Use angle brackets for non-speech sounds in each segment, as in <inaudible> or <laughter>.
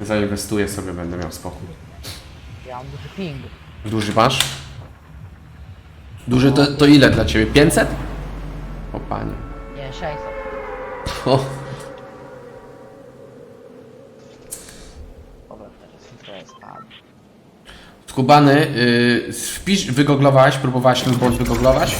Zainwestuję sobie, będę miał spokój. Ja mam duży ping. Duży masz? Duży to, to ile dla ciebie? 500? O panie. Nie, 600. O, Dobra, teraz jest tam. skubany, yy, wpisz, wygooglowałeś, próbowałeś ten błąd wygooglować?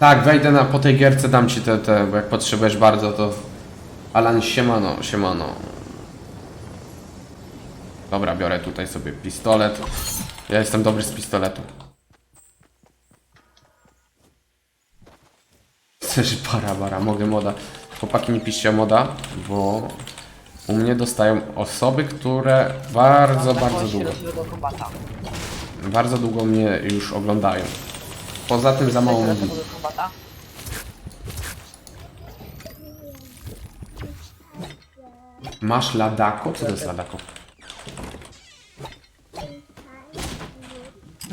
Tak, wejdę na, po tej gierce, dam ci te, te, bo jak potrzebujesz bardzo, to... Alan, siemano, siemano. Dobra, biorę tutaj sobie pistolet. Ja jestem dobry z pistoletu. Chcesz para, bara, mogę moda. Chłopaki nie piszcie moda, bo u mnie dostają osoby, które bardzo, bardzo długo, bardzo długo mnie już oglądają. Poza tym za mało kombata? Masz ladako? Co to jest ladako?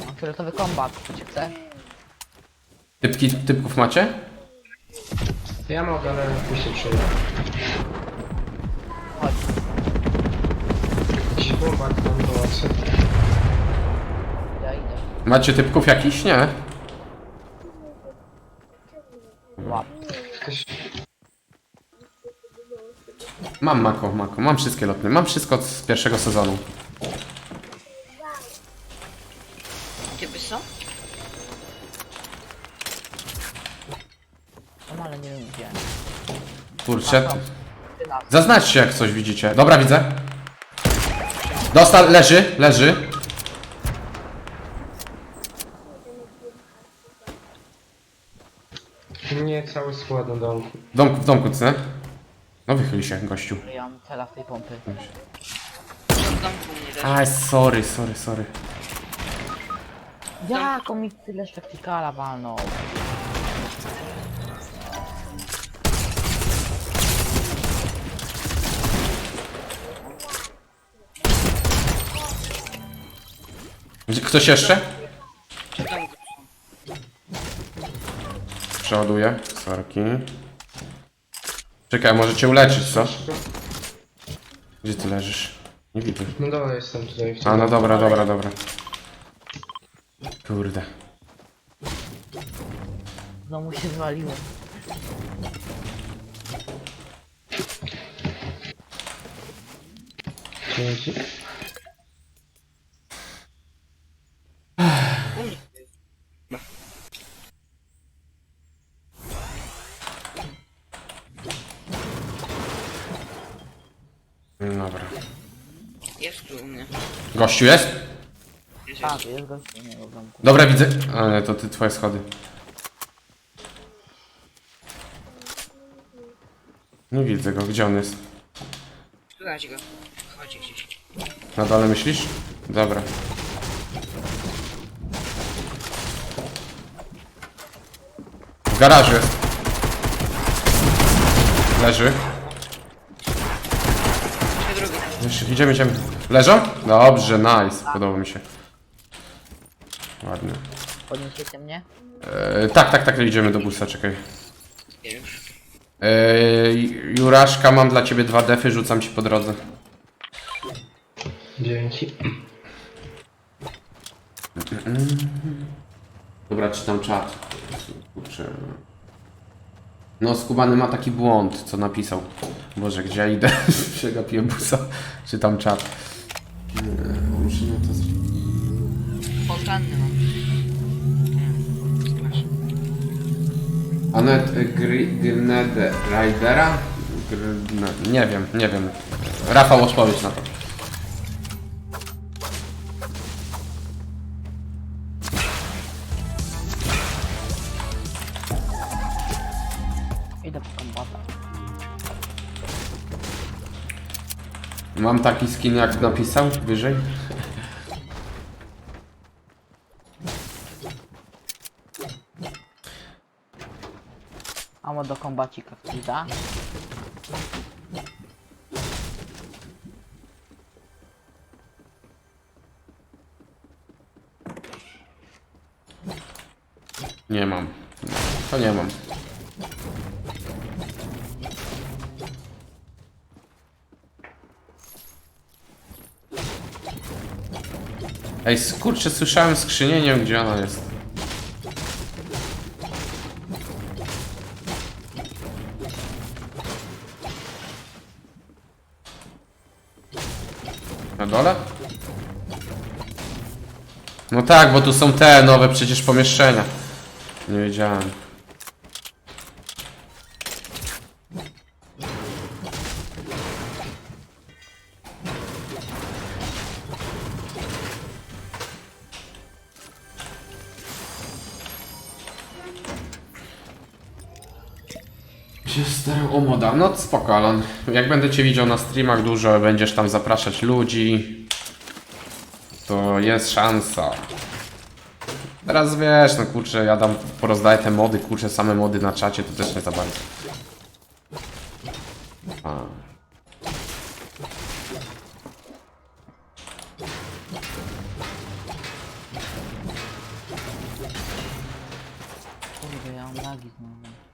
Mam fioletowy kombat, czy chce? Typki, typków macie? Ja mogę, ale mi się przyda. Chodź. Jakiś bombak tam pomocy. Ja idę. Macie typków jakiś? Nie? Mam Mako, Mako, mam wszystkie lotne, mam wszystko z pierwszego sezonu. Typy są? No ale nie wiem gdzie. Kurczę. Zaznaczcie jak coś widzicie. Dobra, widzę. Dostał, leży, leży. Nie cały skład na domku. W domku, w domku, co? No wychyli się, gościu. Ja mam cela w tej pompy. Mnie też. Aj, sorry, sorry, sorry. Jak on mi tyle spektakala walnął? Gdzie- Ktoś jeszcze? Przeładuję. Sorki. Czekaj, może cię uleczyć, co? Gdzie ty leżysz? Nie widzę. No dole jestem tutaj. A, no dobra, dobra, dobra. Kurde. Znowu się zwaliło. Dzięki. Jest tu u mnie. Gościu jest? Jest, Tak, jest. jest gościu u niego w domku. Dobra, widzę. Ale to ty, twoje schody. Nie widzę go, gdzie on jest? Szukajcie go. Chodźcie gdzieś. Na dole myślisz? Dobra. W garażu jest. Leży. Jeszcze, idziemy, idziemy. Leżą? Dobrze, nice. Podoba mi się. Ładnie. Podniesiecie mnie? E, tak, tak, tak, idziemy do busa, czekaj. Nie już. E, Juraszka, mam dla ciebie dwa defy, rzucam ci po drodze. Dzięki. Dobra, czytam czat. Kurczę. No, Skubany ma taki błąd, co napisał. Boże, gdzie ja idę? <laughs> Przegapiłem busa. Czytam czat. Nie, muszę na to... z- Fontanny mam. Anet Gnede Ridera? Gr- Nie wiem, nie wiem. Rafał, odpowiedź na to. Idę po kombata. Mam taki skin, jak napisał wyżej. Amo do kombacika da? Nie mam. To nie mam. Ej, kurczę, słyszałem skrzynię, gdzie ona jest. Na dole? No tak, bo tu są te nowe przecież pomieszczenia. Nie wiedziałem. O moda. No spoko. Jak będę cię widział na streamach dużo, będziesz tam zapraszać ludzi, to jest szansa. Teraz wiesz, no kurczę, ja dam, porozdaję te mody, kurczę, same mody na czacie, to też nie za bardzo. A. Kurde, ja mam lagi znowu.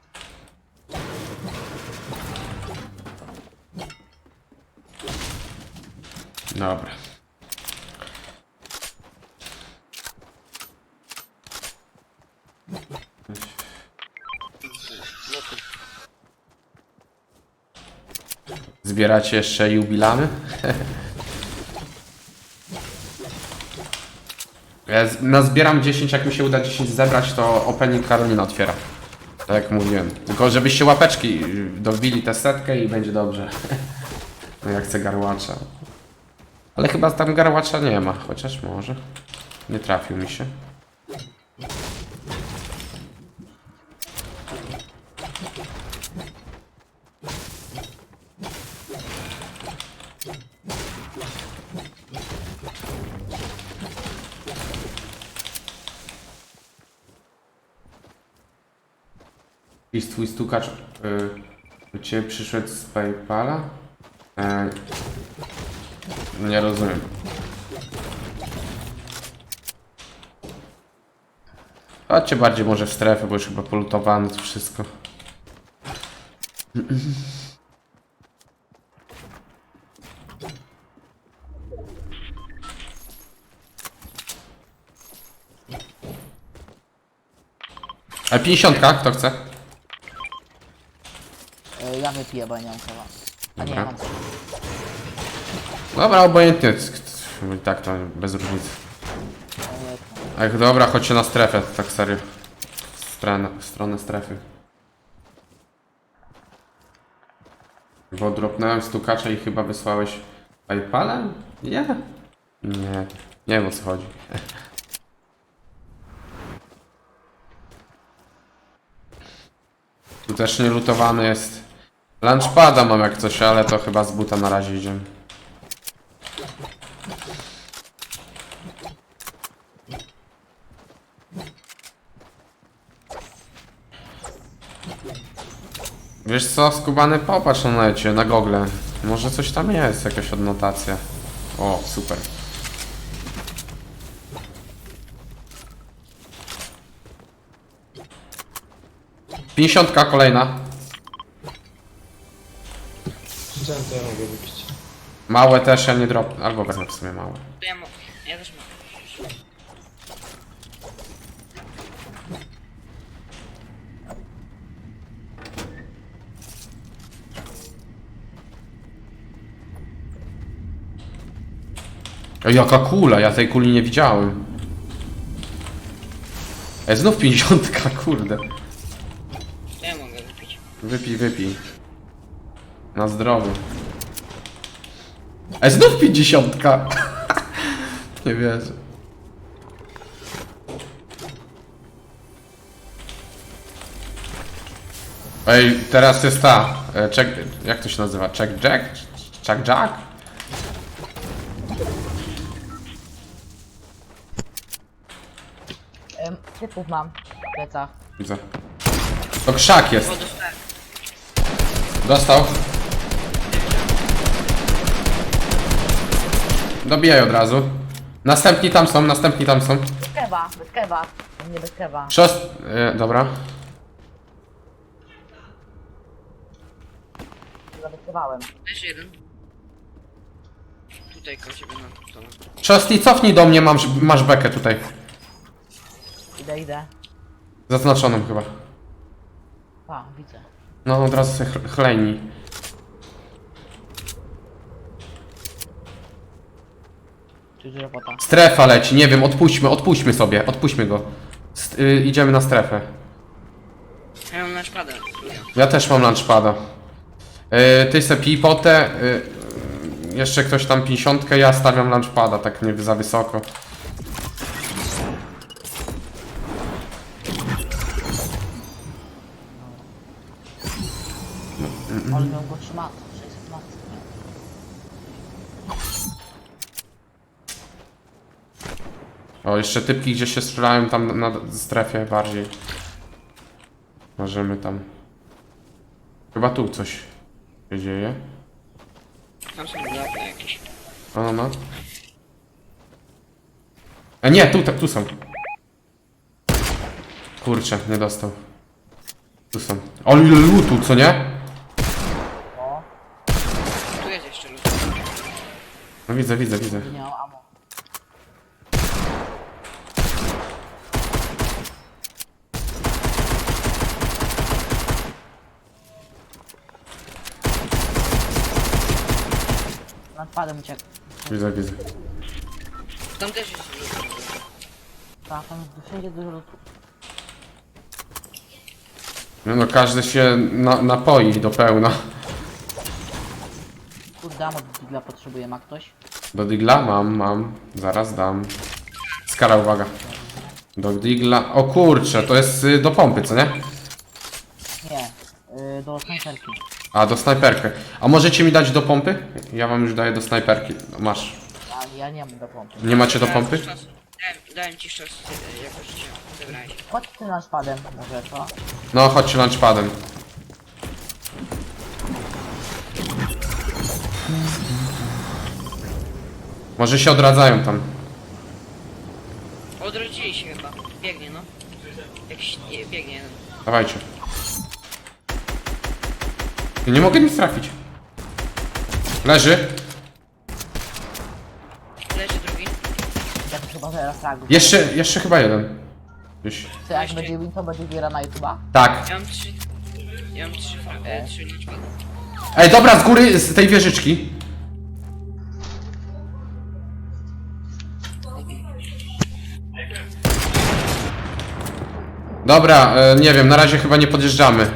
Dobra. Zbieracie jeszcze jubilamy? <laughs> Ja nazbieram 10, jak mi się uda 10 zebrać, to opening Karolina otwiera. Tak jak mówiłem. Tylko żebyście łapeczki dobili tę setkę i będzie dobrze. <laughs> No ja chcę garłacza. Ale chyba tam garłacza nie ma, chociaż może. Nie trafił mi się. I twój stukacz y, u ciebie przyszedł z Paypala? E, nie rozumiem. Chodźcie bardziej może w strefę, bo już chyba polutowane to wszystko. A 50, kto chce? E, ja wypiję, bo ja nie mam kawa. A nie, Dobra. mam Dobra, obojętnie. I tak to bez różnicy. Ach, dobra, chodźcie na strefę, tak serio. Stronę, stronę strefy. Bo dropnąłem stukacza i chyba wysłałeś Paypalem? Nie. Nie. Nie wiem o co chodzi. <laughs> Tu też nie lutowany jest. Lunchpada mam jak coś, ale to chyba z buta na razie idziemy. Wiesz co, skubany popatrz na necie, na Google. Może coś tam jest, jakaś odnotacja. O, super. Pięćdziesiątka kolejna. Rzucałem to ja mogę wypić. Małe też ja nie drop... Albo wezmę w sumie małe. To ja, mo- ja też mam. Ej, jaka kula, ja tej kuli nie widziałem. Ej, znów pięćdziesiątka, kurde. To ja mogę wypić. Wypij, wypij. Na zdrowie. Ej, znów pięćdziesiątka. <laughs> nie wierzę. Ej, teraz jest ta. e, Check, jak to się nazywa? Check Jack? Check Jack? Typów mam w plecach. Widzę. To krzak jest. Dostałem. Dostał. Dobijaj od razu. Następni tam są, następni tam są. Bez kewa, bez kewa. U mnie bez kewa. Szost... E, dobra. Zawyskowałem. Jeszcze jeden. tutaj koło ciebie na to. Trusty, cofnij do mnie, mam, masz bekę tutaj. Idę, idę. Zaznaczoną chyba. A, widzę. No od razu sobie chl- chlejnij. Tu jest robota. Strefa leci, nie wiem, odpuśćmy, odpuśćmy sobie, odpuśćmy go. St y, idziemy na strefę. Ja mam na szpadę. Ja też mam lunchpada. Yy, ty se pij potę, y, jeszcze ktoś tam 50, ja stawiam lunchpada, tak nie za wysoko. Ale miał go trzyma. 600 mat. O, jeszcze typki gdzieś się strzelają tam na strefie bardziej. Możemy tam... Chyba tu coś się dzieje. Tam są jakieś. No, no, no. E, nie, tu, tu są. Kurczę, nie dostał. Tu są. O, ile lutu, co nie? O, Tu jest jeszcze lód. No widzę, widzę, widzę. nie miał ammo. Nadpadem uciekł. Widzę, widzę. Tam też jest lód. Tak, tam wszędzie dużo. No, no każdy się na, napoi do pełna. Kurde, ammo do digla potrzebuje, ma ktoś? Do digla mam, mam. Zaraz dam. Skara, uwaga. Do digla. O kurczę, to jest y, do pompy, co nie? Nie, yy, do snajperki. A, do snajperki. A możecie mi dać do pompy? Ja wam już daję do snajperki. Masz. Ja, ja nie mam do pompy. Nie macie do pompy? ci czas- Dałem, dałem ci czas, y, jak już cię zebrałeś. Chodź ty na może co? No, chodźcie lunchpadem. Może się odradzają tam. Odrodzili się chyba. Biegnie no. Jakiś, nie, biegnie jeden. Dawajcie. Ja nie mogę nic trafić. Leży. Leży drugi. Ja to chyba zaraz fragów. Jeszcze, jeszcze chyba jeden. Gdzieś. To jak będzie win, to będzie giera na YouTube'a? Tak. Ja mam trzy... Ja mam trzy, e, trzy liczby. Ej, dobra, z góry, z tej wieżyczki. Dobra, e, nie wiem, na razie chyba nie podjeżdżamy.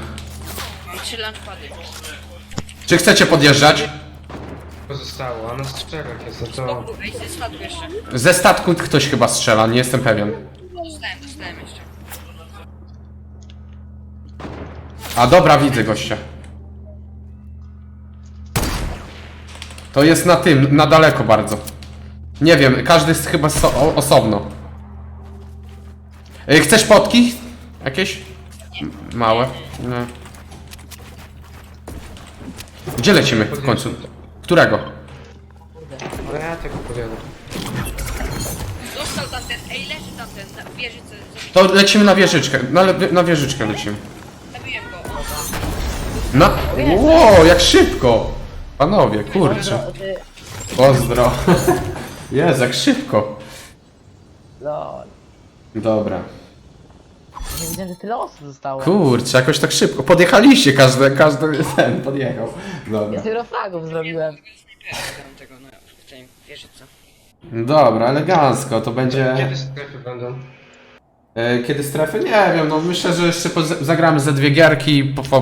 Mam trzy. Czy chcecie podjeżdżać? Pozostało, a na strzelach jest, no to... Ej, ze spadł jeszcze. Ze statku ktoś chyba strzela, nie jestem pewien. Dostałem, dostałem jeszcze. A dobra, widzę gościa. To jest na tym, na daleko bardzo. Nie wiem, każdy jest chyba so o, osobno. Chcesz potki? Jakieś? Małe? Nie. Gdzie lecimy w końcu? Którego? Ale ja tego podjadę. Dostał tamten, ej, leży tamten, na wieżyce. To lecimy na wieżyczkę, na, le- na wieżyczkę lecimy. Zabiłem go. Na... Ło, jak szybko! Panowie, kurczę. No, ty... Pozdro. <laughs> Jest, jak szybko. Lol. Dobra. Nie widziałem, że tyle osób zostało. Kurczę, jakoś tak szybko. Podjechaliście, każdy, każdy ten podjechał. Dobra. Ja tyle fragów zrobiłem. Snajpera tego, no, w tej wieżyce. Dobra, elegancko, to będzie... Kiedy strefy będą? E, Kiedy strefy? Nie wiem, no myślę, że jeszcze poz- zagramy ze dwie gierki, po, po,